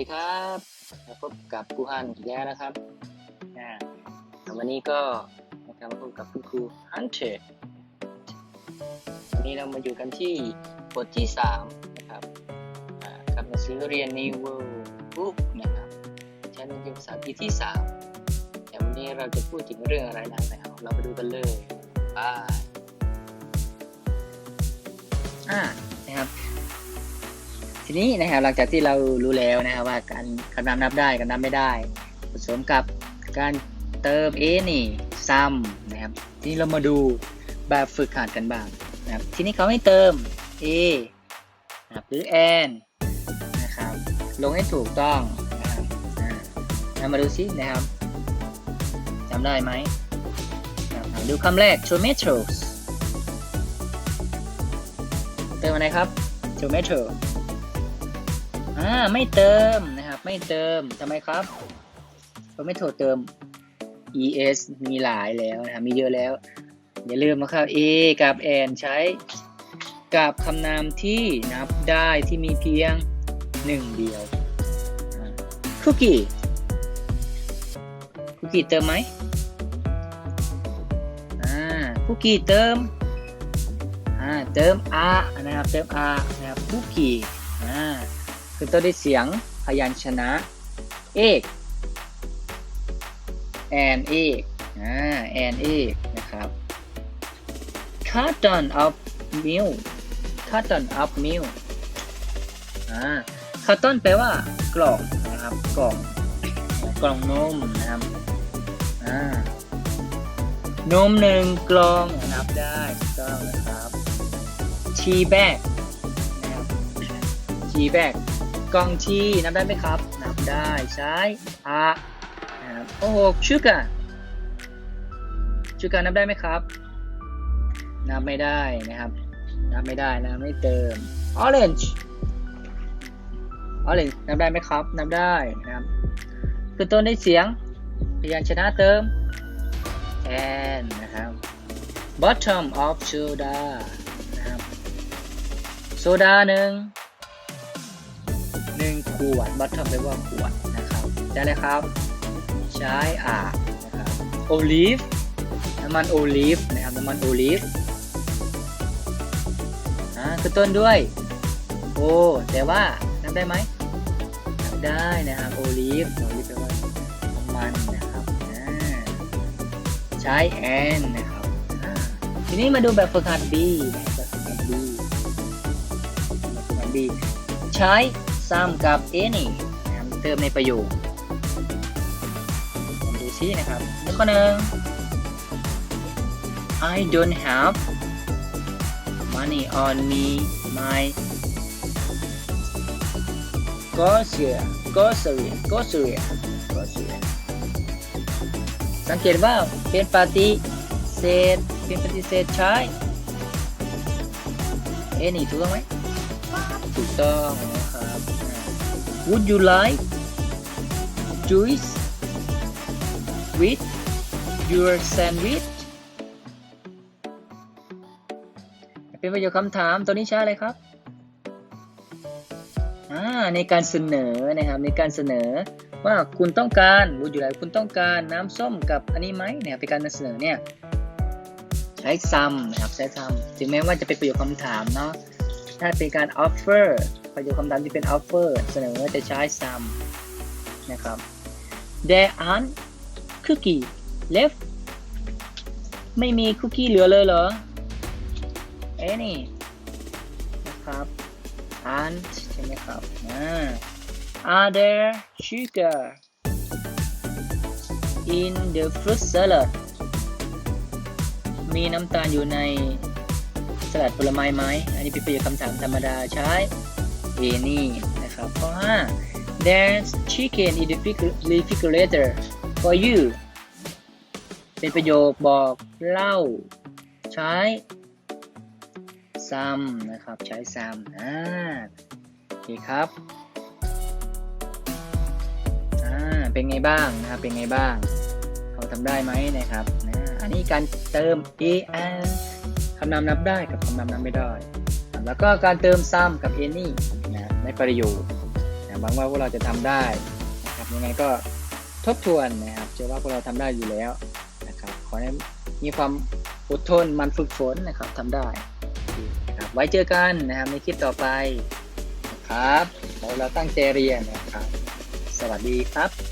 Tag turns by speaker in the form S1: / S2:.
S1: ดีครับพบกับครูฮันอีกแล้วนะครับวันนี้ก็นะครับมาพบกับคุณครูฮันเทอร์วันนี้เรามาอยู่กันที่บทที่สามนะครับกับหนังสือเรียน New World Book นะครับชั้นเรียนภาษาปีที่สามแต่วันนี้เราจะพูดถึงเรื่องอะไรนั้นนะครับเราไปดูกันเลยบายอ่านะครับ ทีนี้นะครับหลังจากที่เรารู้แล้วนะครับว่าการคำนามนับได้กับนับไม่ได้ผสมกับการเติม a นี่ sum นะครับทีนี้เรามาดูแบบฝึกหัดกันบ้างนะครับทีนี้เขาให้เติม a นะครับหรือ n นะครับลงให้ถูกต้องนะครับอ่าเรามาดูซินะครับจำได้ไหมนะครับดูคำแรก tomatoes เติมอะไรครับ tomato อ่าไม่เติมนะครับ ไม่เติมทำไมครับ tomato เติม es มีหลายแล้วนะครับมีเยอะแล้ว อย่าลืมนะครับ a กับ n ใช้กับคำนามที่นับได้ที่มีเพียงหนึ่งเดียวคุกกี้คุกกี้เติมไหมอ่าคุกกี้เติมอ่าเติม r นะครับ เติม r นะครับคุกกี้ อ่าคือตัวด้วยเสียงพยัญชนะ เอก แอนเอกอ่าแอนเอกนะครับ carton of milk carton of milk อ่า carton แปลว่ากล่องนะครับ กล่อง กล่องนมนะครับ อ่า นมหนึ่งกล่องนับได้ถูกต้องนะครับทีแบกนะครับทีแบ กองทีนับได้ไหมครับนับได้ใช้อะนะครับโอ้โหชูกาชูกานับได้ไหมครับ นับไม่ได้นะครับ นับไม่ได้นะไม่เติม orange orange นับได้ไหมครับ นับได้นะครับคือต้นได้เสียงพยัญชนะเติม and นะครับ bottom of soda นะครับโซดาหนึ่ง หนึ่งขวด bottom แปลว่าขวดนะครับได้เลยครับ ใช้อ่านะครับ olive น้ำมันโอลิฟนะครับน้ำมันโอลิฟอ่าคือต้นด้วยโอ้แต่ว่านับได้ไหมนับได้นะครับโอลิฟโอลิฟแปลว่าน้ำมันนะครับอ่าใช้ n นะครับทีนี้มาดูแบบฝึกหัด B แบบฝึกหัด B แบบฝึกหัด B ใช้ some กับ any นะครับเติมในประโยคดูซินะครับข้อหนึ่ง I don't have money on me my grocery grocery grocery grocery สังเกตว่าเป็นปฏิเสธเป็นปฏิเสธใช้เอ้นี่ถูกต้องไหมถูกต้อง Would you like juice with your sandwich เป็นประโยคคำถามตัวนี้ใช้อะไรครับอ่าในการเสนอนะครับในการเสนอว่าคุณต้องการรู้อยู่แล้วคุณต้องการน้ำส้มกับอันนี้ไหมเนี่ยเป็นการนำเสนอเนี่ยใช้ซ้ำนะครับใช้ซ้ำถึงแม้ว่าจะเป็นประโยคคำถามเนาะถ้าเป็นการ offer ประโยคคำถามที่เป็น offer เสนอจะใช้ซ้ำนะครับ There aren't cookie left ไม่มีคุกกี้เหลือเลยเหรอ any นะครับ aren't ใช่ไหมครับอ่า are there sugar in the fruit salad มีน้ำตาลอยู่ในสลัดผลไม้ไหม อันนี้เป็นประโยคคำถามธรรมดาใช้ any นะครับข้อ5 there's chicken in the refrigerator for you เป็นประโยคบอกเล่า ใช้ some นะครับ ใช้ some อ่าโอเคครับอ่าเป็นไงบ้างนะครับ เป็นไงบ้าง เขาทำได้ไหมนะครับนะอันนี้การเติม an คำนามนับได้กับคำนามนับไม่ได้ แล้วก็การเติม some กับ any นะในประโยชนะหวังว่าพวกเราจะทำได้นะครับยังไงก็ทบทวนนะครับเชื่อว่าพวกเราทำได้อยู่แล้วนะครับขอให้มีความอดทนมันฝึกฝนนะครับทำได้นะครับไว้เจอกันนะครับในคลิปต่อไปนะครับเราเราตั้งใจเรียนนะครับ สวัสดีครับ